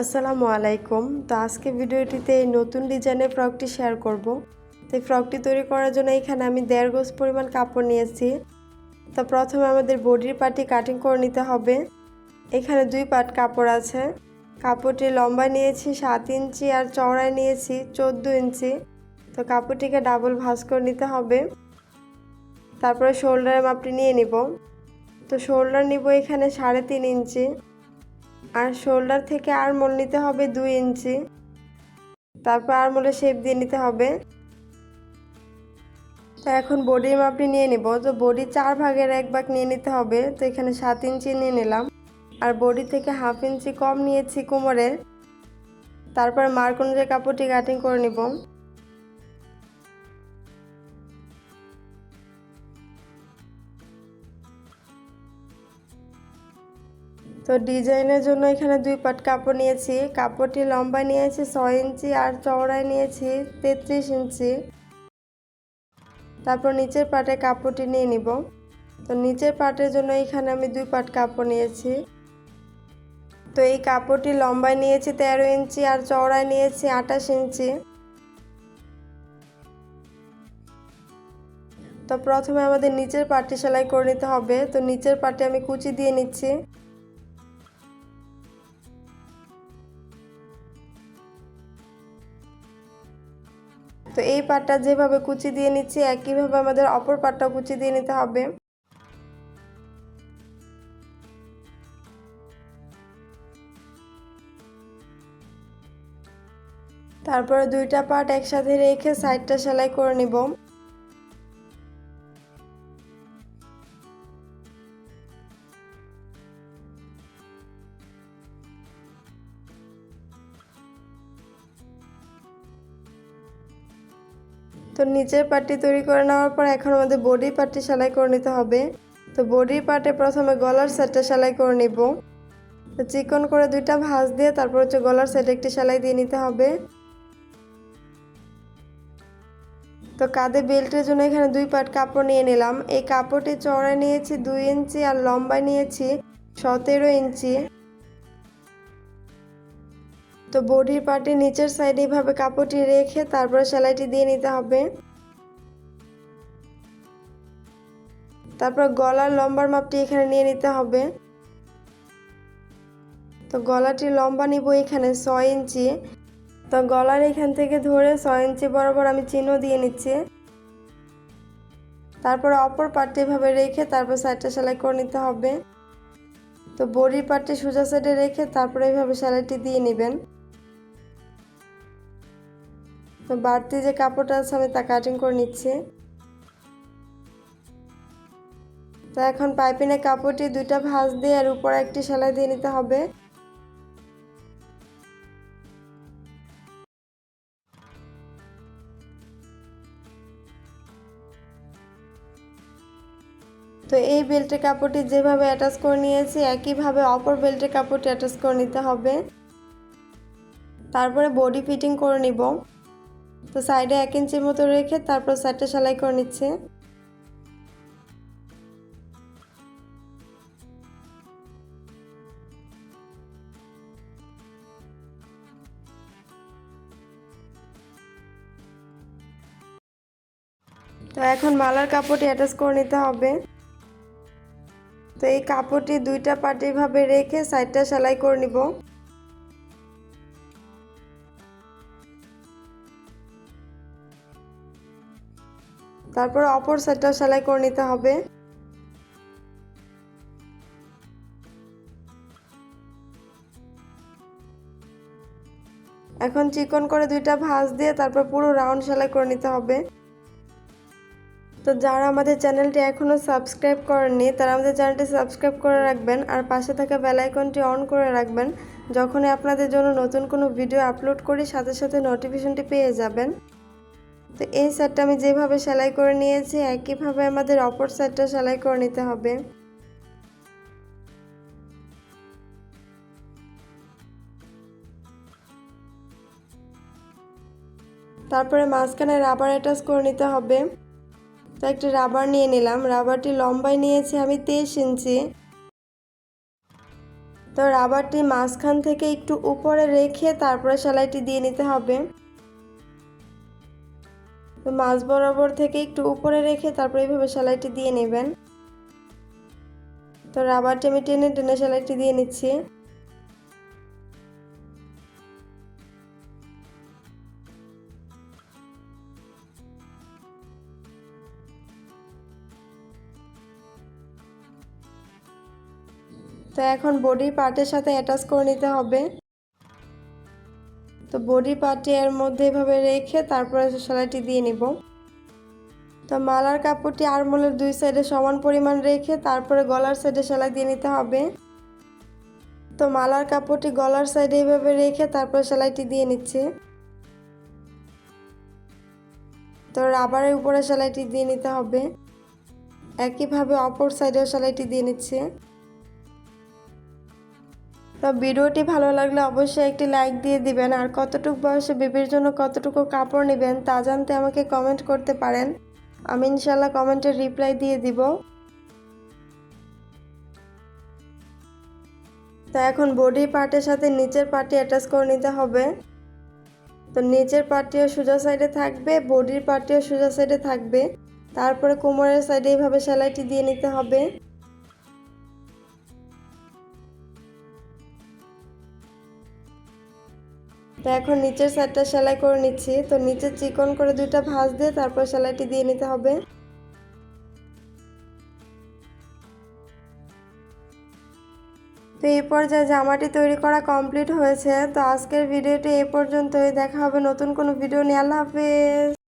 আসসালামু আলাইকুম। তো আজকে ভিডিওটিতে এই নতুন ডিজাইনের ফ্রকটি শেয়ার করব। তো এই ফ্রকটি তৈরি করার জন্য এখানে আমি দেড় গোজ পরিমাণ কাপড় নিয়েছি। তো প্রথমে আমাদের বডির পার্টি কাটিং করে নিতে হবে। এখানে দুই পাট কাপড় আছে। কাপড়টি লম্বা নিয়েছি, সাত ইঞ্চি, আর চওড়ায় নিয়েছি, চোদ্দ ইঞ্চি। তো কাপড়টিকে ডাবল ভাঁজ করে নিতে হবে। তারপরে শোল্ডারের মাপটি নিয়ে নিব। তো শোল্ডার নিব এখানে সাড়ে তিন ইঞ্চি। আর শোল্ডার থেকে আরমোল নিতে হবে দুই ইঞ্চি। তারপর আরমোলে শেপ দিয়ে নিতে হবে। তো এখন বডির মাপটি নিয়ে নিব। তো বডি চার ভাগের এক ভাগ নিয়ে নিতে হবে। তো এখানে সাত ইঞ্চি নিয়ে নিলাম। আর বডি থেকে হাফ ইঞ্চি কম নিয়েছি কোমরের। তারপর মার্ক অনুযায়ী কাপড়টি কাটিং করে নিব। তো ডিজাইনের জন্য এখানে দুই পাট কাপড় নিয়েছি। কাপড়টি লম্বা নিয়েছি, ছয় ইঞ্চি আর চওড়ায় নিয়েছি তেত্রিশ ইঞ্চি। তারপর নিচের পাটে কাপড়টি নিয়ে নিব। তো নিচের পাটের জন্য এখানে আমি দুই পাট কাপড় নিয়েছি। তো এই কাপড়টি লম্বায় নিয়েছি তেরো ইঞ্চি আর চওড়ায় নিয়েছি আঠাশ ইঞ্চি। তো প্রথমে আমাদের নিচের পাটটি সেলাই করে নিতে হবে। তো নিচের পাটে আমি কুচি দিয়ে নিচ্ছি। তো এই পাটটা যেভাবে কুচি দিয়ে নিচ্ছি, একইভাবে আমাদের অপর পাটটা কুচি দিয়ে নিতে হবে। তারপরে দুইটা পাট একসাথে রেখে সাইডটা সেলাই করে নিব। তো নিচের পাটটি তৈরি করে নেওয়ার পর এখন আমাদের বডি পাটটি সেলাই করে নিতে হবে। তো বডির পাটে প্রথমে গলার সেটটা সেলাই করে নিব। তো চিকন করে দুইটা ভাঁজ দিয়ে তারপর হচ্ছে গলার সেট একটি সেলাই দিয়ে নিতে হবে। তো কাঁধে বেল্টের জন্য এখানে দুই পাট কাপড় নিয়ে নিলাম। এই কাপড়টি চড়ায় নিয়েছি, দুই ইঞ্চি আর লম্বায় নিয়েছি, সতেরো ইঞ্চি। তো বডির পার্টে নিচের সাইডে এইভাবে কাপড়টি রেখে তারপরে সেলাইটি দিয়ে নিতে হবে। তারপর গলার লম্বার মাপটি এখানে নিয়ে নিতে হবে। তো গলাটি লম্বা নিব এখানে ছয় ইঞ্চি। তো গলার এখান থেকে ধরে ছয় ইঞ্চি বরাবর আমি চিহ্ন দিয়ে নিচ্ছি। তারপর অপর পার্টটি এভাবে রেখে তারপর সাইডটা সেলাই করে নিতে হবে। তো বডির পার্টটি সোজা সাইডে রেখে তারপরে এইভাবে সেলাইটি দিয়ে নেবেন। তো বাড়তি যে কাপড়টা আছে আমি তা কাটিং করে নিচ্ছি। তো এখন পাইপিনে কাপড়টি দুইটা ভাঁজ দিয়ে আর উপরে একটি সেলাই দিয়ে নিতে হবে। তো এই বেল্টের কাপড়টি যেভাবে অ্যাটাচ করে নিয়েছি, একইভাবে অপর বেল্টের কাপড়টি অ্যাটাচ করে নিতে হবে। তারপরে বডি ফিটিং করে নিব। তো সাইডে এক ইঞ্চির মতো রেখে তারপর সাইডটা সেলাই করে নিচ্ছে। তো এখন মালার কাপড়টি অ্যাটাচ করে নিতে হবে। তো এই কাপড়টি দুইটা পার্ট এইভাবে রেখে সাইডটা সেলাই করে নিব। তারপর অপর সাইডটা সেলাই করে নিতে হবে। এখন চিকন করে দুইটা ভাঁজ দিয়ে তারপর পুরো রাউন্ড সেলাই করে নিতে হবে। তো যারা আমাদের চ্যানেলটি এখনও সাবস্ক্রাইব করেননি, তারা আমাদের চ্যানেলটি সাবস্ক্রাইব করে রাখবেন আর পাশে থাকা বেল আইকনটি অন করে রাখবেন। যখনই আপনাদের জন্য নতুন কোনো ভিডিও আপলোড করি, সাথে সাথে নোটিফিকেশনটি পেয়ে যাবেন। তো এই সেটটা আমি যেভাবে সেলাই করে নিয়েছি, একইভাবে আমাদের অপর সেটটা সেলাই করে নিতে হবে। তারপরে মাঝখানে রাবার অ্যাটাচ করে নিতে হবে। তো একটা রাবার নিয়ে নিলাম। রাবারটি লম্বায় নিয়েছি আমি তেইশ ইঞ্চি। তো রাবারটি মাঝখান থেকে একটু উপরে রেখে তারপরে সেলাইটি দিয়ে নিতে হবে। তো মাছ বরাবর থেকে একটু উপরে রেখে তারপরে এইভাবে সেলাইটি দিয়ে নেবেন। তো রাবারটি আমি টেনে টেনে সেলাইটি দিয়ে নিচ্ছি। তো এখন বডি পার্টের সাথে অ্যাটাচ করে নিতে হবে। তো বডি পার্টটি এর মধ্যে এভাবে রেখে তারপরে সেলাইটি দিয়ে নিব। তো মালার কাপড়টি আরমোলের দুই সাইডে সমান পরিমাণ রেখে তারপরে গলার সাইডে সেলাই দিয়ে নিতে হবে। তো মালার কাপড়টি গলার সাইডে এভাবে রেখে তারপরে সেলাইটি দিয়ে নিচ্ছে। তো রাবারের উপরে সেলাইটি দিয়ে নিতে হবে। একইভাবে অপর সাইডেও সেলাইটি দিয়ে নিচ্ছে। তো ভিডিওটি ভালো লাগলে অবশ্যই একটি লাইক দিয়ে দিবেন। আর কতটুকু বয়সে বেবির জন্য কতটুকু কাপড় নেবেন তা জানতে আমাকে কমেন্ট করতে পারেন। আমি ইনশাল্লাহ কমেন্টের রিপ্লাই দিয়ে দিব। তো এখন বডি পার্টের সাথে নিচের পার্টি অ্যাটাচ করে নিতে হবে। তো নিচের পার্টিও সোজা সাইডে থাকবে, বডির পার্টিও সোজা সাইডে থাকবে। তারপরে কোমরের সাইডে এইভাবে সেলাইটি দিয়ে নিতে হবে। তো এখন নিচের সাইডটা সেলাই করে নিচ্ছি। তো নিচে চিকন করে দুইটা ভাঁজ দিয়ে তারপর সেলাইটি দিয়ে নিতে হবে। তো এই পর্যায়ে জামাটি তৈরি করা কমপ্লিট হয়েছে। তো আজকের ভিডিওটি এ পর্যন্তই। দেখা হবে নতুন কোনো ভিডিও নিয়ে। আল্লাহ হাফেজ।